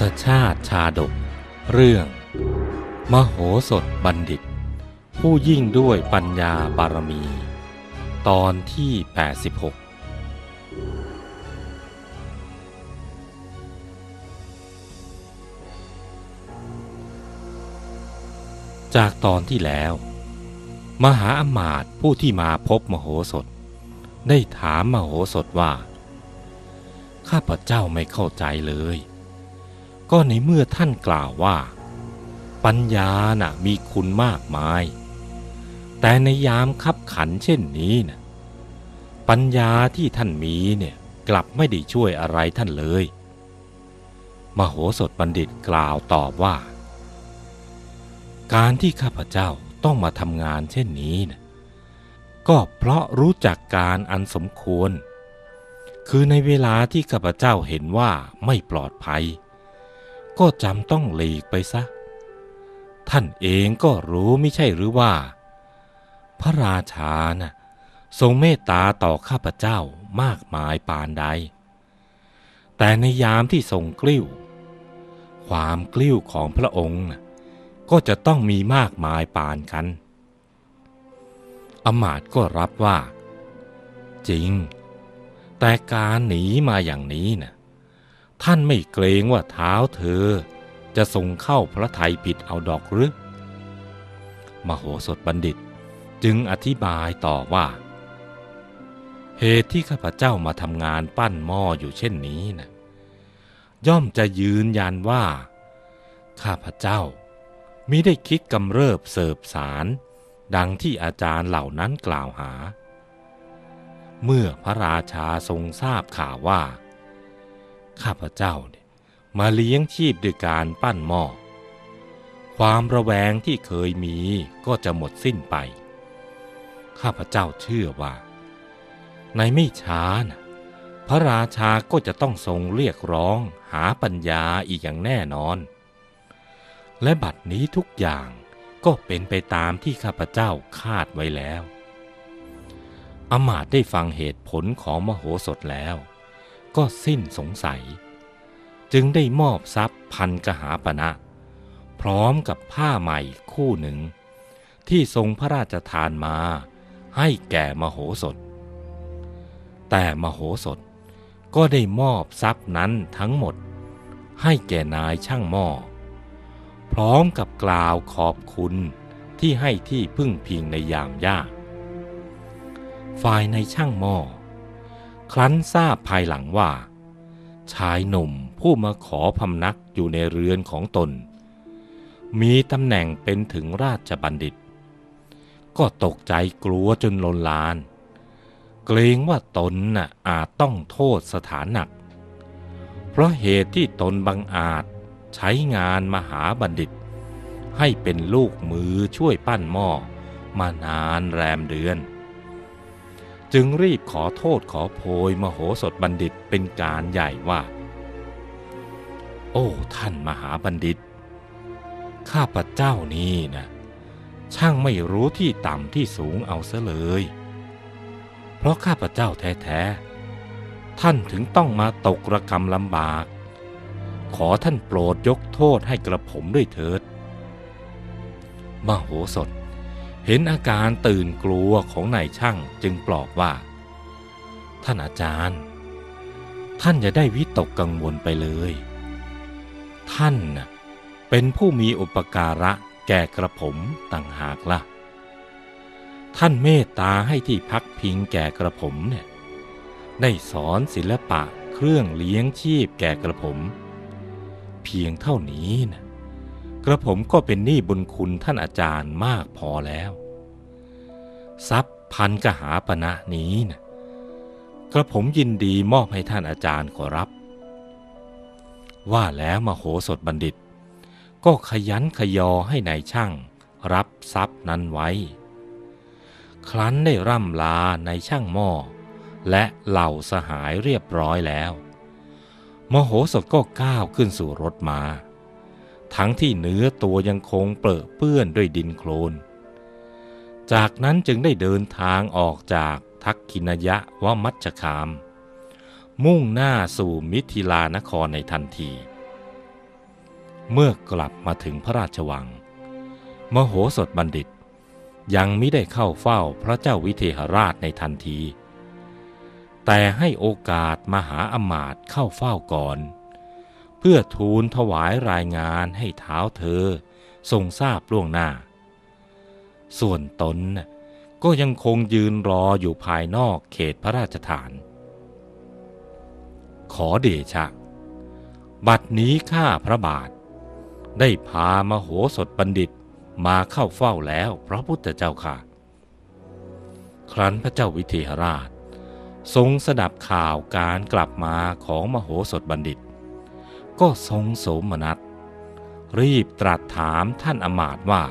ศชาติชาดก เรื่อง มโหสถบัณฑิต ผู้ยิ่งด้วยปัญญาบารมี ตอนที่ 86 จากตอนที่แล้ว มหาอมาตย์ผู้ที่มาพบมโหสถ ได้ถามมโหสถว่า ข้าพเจ้าไม่เข้าใจเลย ก็ในเมื่อท่านกล่าวว่า ปัญญาน่ะมีคุณมากมาย แต่ในยามคับขันเช่นนี้นะปัญญาที่ท่านมีเนี่ยกลับไม่ได้ช่วยอะไรท่านเลย มโหสถบัณฑิตกล่าวตอบว่า การที่ข้าพเจ้าต้องมาทำงานเช่นนี้นะก็เพราะรู้จักการอันสมควร คือในเวลาที่ข้าพเจ้าเห็นว่าไม่ปลอดภัย ก็จำต้องหลีกไปซะ ท่านเองก็รู้ไม่ใช่หรือว่า พระราชานะ่ะทรงเมตตาต่อข้าพเจ้ามากมายปานใด แต่ในยามที่ทรงกลิ้ว ความกลิ้วของพระองค์นะก็จะต้องมีมากมายปานกัน อมาตย์ก็รับว่า จริง แต่การหนีมาอย่างนี้นะ่ะ ท่านไม่เกรงว่าเท้าเธอ จะทรงเข้าพระทัยผิดเอาดอกหรือ มโหสถบัณฑิตจึงอธิบายต่อว่า เหตุที่ข้าพเจ้ามาทำงานปั้นหม้ออยู่เช่นนี้นะย่อมจะยืนยันว่า ข้าพเจ้ามิได้คิดกำเริบเสิบสาร ดังที่อาจารย์เหล่านั้นกล่าวหา เมื่อพระราชาทรงทราบข่าวว่า ข้าพเจ้าเนี่ยมาเลี้ยงชีพด้วยการปั้นหม้อ ความระแวงที่เคยมีก็จะหมดสิ้นไป ข้าพเจ้าเชื่อว่า ในไม่ช้านะพระราชาก็จะต้องทรงเรียกร้องหาปัญญาอีกอย่างแน่นอน และบัดนี้ทุกอย่างก็เป็นไปตามที่ข้าพเจ้าคาดไว้แล้ว อมาตได้ฟังเหตุผลของมโหสถแล้ว ก็สิ้นสงสัย จึงได้มอบทรัพย์พันกหาปณะพร้อมกับผ้าใหม่คู่หนึ่ง ที่ทรงพระราชทานมาให้แก่มโหสถ แต่มโหสถก็ได้มอบทรัพย์นั้นทั้งหมด ให้แก่นายช่างหม้อ พร้อมกับกล่าวขอบคุณที่ให้ที่พึ่งพิงในยามยาก ฝ่ายในช่างหม้อ ครั้นทราบภายหลังว่า ชายหนุ่มผู้มาขอพำนักอยู่ในเรือนของตน มีตำแหน่งเป็นถึงราชบัณฑิต ก็ตกใจกลัวจนลนลาน เกรงว่าตนน่ะอาจต้องโทษสถานหนัก เพราะเหตุที่ตนบังอาจใช้งานมหาบัณฑิต ให้เป็นลูกมือช่วยปั้นหม้อมานานแรมเดือน จึงรีบขอโทษขอโพยมโหสถบัณฑิตเป็นการใหญ่ว่า โอ้ท่านมหาบัณฑิต ข้าพเจ้านี่นะช่างไม่รู้ที่ต่ำที่สูงเอาซะเลย เพราะข้าพเจ้าแท้ๆ ท่านถึงต้องมาตกระกรรมลำบาก ขอท่านโปรดยกโทษให้กระผมด้วยเถิด มโหสถ เห็นอาการตื่นกลัวของนายช่างจึงปลอบว่า ท่านอาจารย์ ท่านอย่าได้วิตกกังวลไปเลย ท่านเป็นผู้มีอุปการะแก่กระผมต่างหากละ่ะ ท่านเมตตาให้ที่พักพิงแก่กระผมเนี่ยได้สอนศิลปะเครื่องเลี้ยงชีพแก่กระผม เพียงเท่านี้นะ กระผมก็เป็นหนี้บุญคุณท่านอาจารย์มากพอแล้ว ทรัพย์พันกหาปณะนี้นะกระผมยินดีมอบให้ท่านอาจารย์ขอรับ ว่าแล้วมโหสถบัณฑิต ก็ขยันขยอให้ในายช่างรับทรัพย์นั้นไว้ ครั้นได้ร่ำลาในช่างหม้อและเหล่าสหายเรียบร้อยแล้ว มโหสถก็ก้าวขึ้นสู่รถมา ทั้งที่เนื้อตัวยังคงเปรอะเปื้อนด้วยดินโคลน จากนั้นจึงได้เดินทางออกจากทักขินยะวมัชคาม มุ่งหน้าสู่มิถิลานครในทันที เมื่อกลับมาถึงพระราชวัง มโหสถบัณฑิตยังไม่ได้เข้าเฝ้าพระเจ้าวิเทหราชในทันที แต่ให้โอกาสมหาอมาตย์เข้าเฝ้าก่อน พื่อทูลถวายรายงานให้เท้าเธอทรงทราบล่วงหน้า ส่วนตนก็ยังคงยืนรออยู่ภายนอกเขตพระราชฐาน ขอเดชะ บัดนี้ข้าพระบาท ได้พามโหสถบัณฑิตมาเข้าเฝ้าแล้วพระพุทธเจ้าค่ะ ครั้นพระเจ้าวิเทหราช ทรงสดับข่าวการกลับมาของมโหสถบัณฑิต ก็ทรงโสมนัส รีบตรัสถามท่านอมาตว่า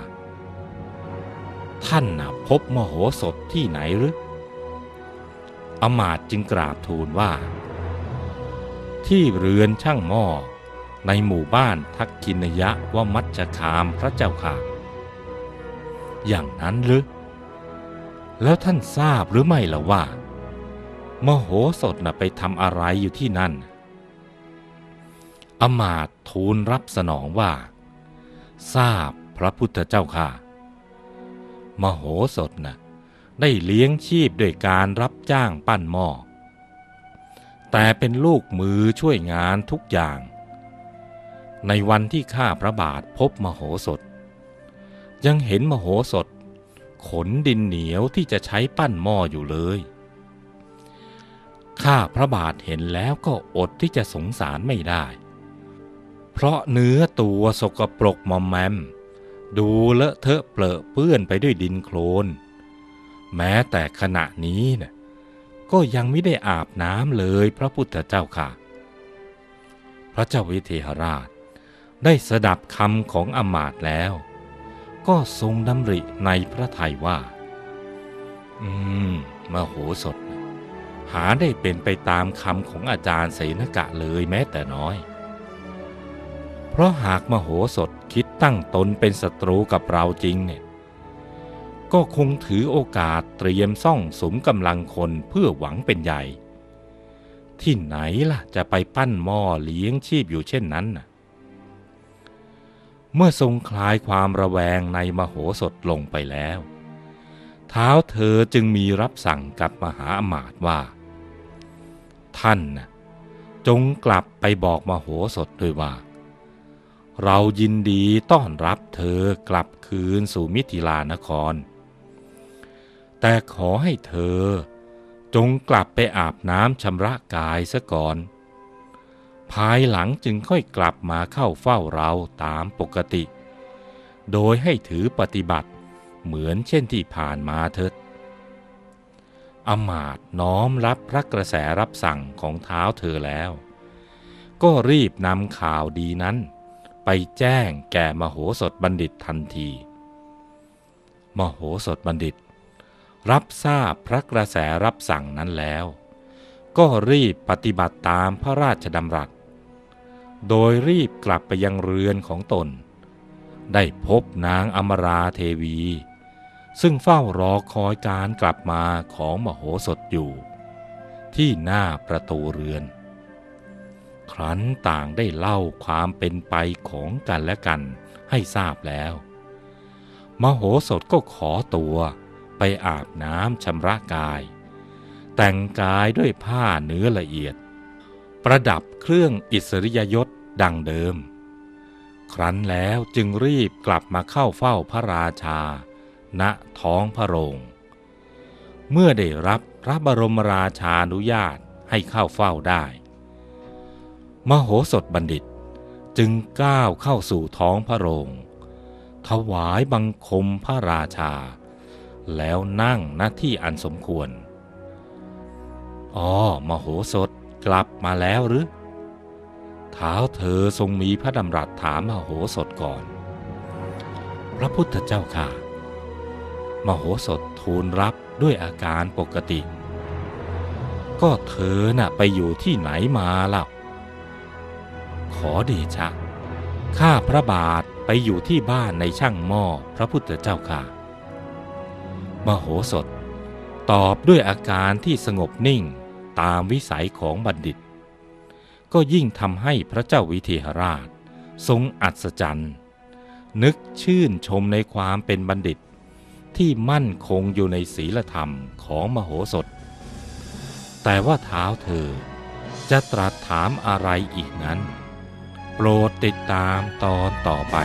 ท่านนะพบมโหสถที่ไหนหรืออมาตจึงกราบทูลว่า ที่เรือนช่างหม้อในหมู่บ้านทักกินยะวมัจจคามพระเจ้าค่ะ อย่างนั้นหรือ แล้วท่านทราบหรือไม่ล่ะว่า มโหสถน่ะไปทำอะไรอยู่ที่นั่น อมาตทูลรับสนองว่า ทราบพระพุทธเจ้าค่ะ มโหสถน่ะได้เลี้ยงชีพด้วยการรับจ้างปั้นหม้อ แต่เป็นลูกมือช่วยงานทุกอย่าง ในวันที่ข้าพระบาทพบมโหสถ ยังเห็นมโหสถ ขนดินเหนียวที่จะใช้ปั้นหม้ออยู่เลย ข้าพระบาทเห็นแล้วก็อดที่จะสงสารไม่ได้ เพราะเนื้อตัวสกปรกมอมแมม ดูเลอะเทอะเปลอะเปื้อนไปด้วยดินโคลน แม้แต่ขณะนี้นะ่ะก็ยังไม่ได้อาบน้ำเลยพระพุทธเจ้าค่ะ พระเจ้าวิเทหราช ได้สดับคำของอมาตย์แล้ว ก็ทรงดำริในพระทัยว่า อืมมโหสถ หาได้เป็นไปตามคำของอาจารย์เสนกะเลยแม้แต่น้อย เพราะหากมโหสถคิดตั้งตนเป็นศัตรูกับเราจริงเนี่ยก็คงถือโอกาสเตรียมซ่องสมกำลังคนเพื่อหวังเป็นใหญ่ ที่ไหนล่ะจะไปปั้นหม้อเลี้ยงชีพอยู่เช่นนั้นน่ะเมื่อทรงคลายความระแวงในมโหสถลงไปแล้ว เท้าเธอจึงมีรับสั่งกับมหาอมาตว่า ท่านน่ะจงกลับไปบอกมโหสถด้วยว่า เรายินดีต้อนรับเธอกลับคืนสู่มิถิลานคร แต่ขอให้เธอจงกลับไปอาบน้ำชำระกายซะก่อน ภายหลังจึงค่อยกลับมาเข้าเฝ้าเราตามปกติ โดยให้ถือปฏิบัติเหมือนเช่นที่ผ่านมาเถิดอมาตน้อมรับพระกระแสรับสั่งของเท้าเธอแล้ว ก็รีบนำข่าวดีนั้น ไปแจ้งแก่มโหสถบัณฑิตทันที มโหสถบัณฑิต รับทราบพระกระแสรับสั่งนั้นแล้ว ก็รีบปฏิบัติตามพระราชดำรัส โดยรีบกลับไปยังเรือนของตน ได้พบนางอมราเทวี ซึ่งเฝ้ารอคอยการกลับมาของมโหสถอยู่ ที่หน้าประตูเรือน ครั้นต่างได้เล่าความเป็นไปของกันและกันให้ทราบแล้ว มโหสถก็ขอตัวไปอาบน้ำชำระกาย แต่งกายด้วยผ้าเนื้อละเอียด ประดับเครื่องอิสริยยศดังเดิม ครั้นแล้วจึงรีบกลับมาเข้าเฝ้าพระราชา ณท้องพระโรง เมื่อได้รับพระบรมราชานุญาตให้เข้าเฝ้าได้ มโหสถบัณฑิตจึงก้าวเข้าสู่ท้องพระโรง ถวายบังคมพระราชา แล้วนั่งหน้าที่อันสมควร อ๋อ มโหสถกลับมาแล้วหรือเท้าเธอทรงมีพระดำรัสถามมโหสถก่อน พระพุทธเจ้าค่ะ มโหสถทูลรับด้วยอาการปกติ ก็เธอน่ะไปอยู่ที่ไหนมาล่ะ ขอเดชะ ข้าพระบาทไปอยู่ที่บ้านในช่างหม้อพระพุทธเจ้าค่ะ มโหสถ ตอบด้วยอาการที่สงบนิ่งตามวิสัยของบัณฑิต ก็ยิ่งทำให้พระเจ้าวิเทหราช ทรงอัศจรรย์ นึกชื่นชมในความเป็นบัณฑิต ที่มั่นคงอยู่ในศีลธรรมของมโหสถ แต่ว่าเท้าเธอจะตรัสถามอะไรอีกนั้น โปรดติดตามตอนต่อไป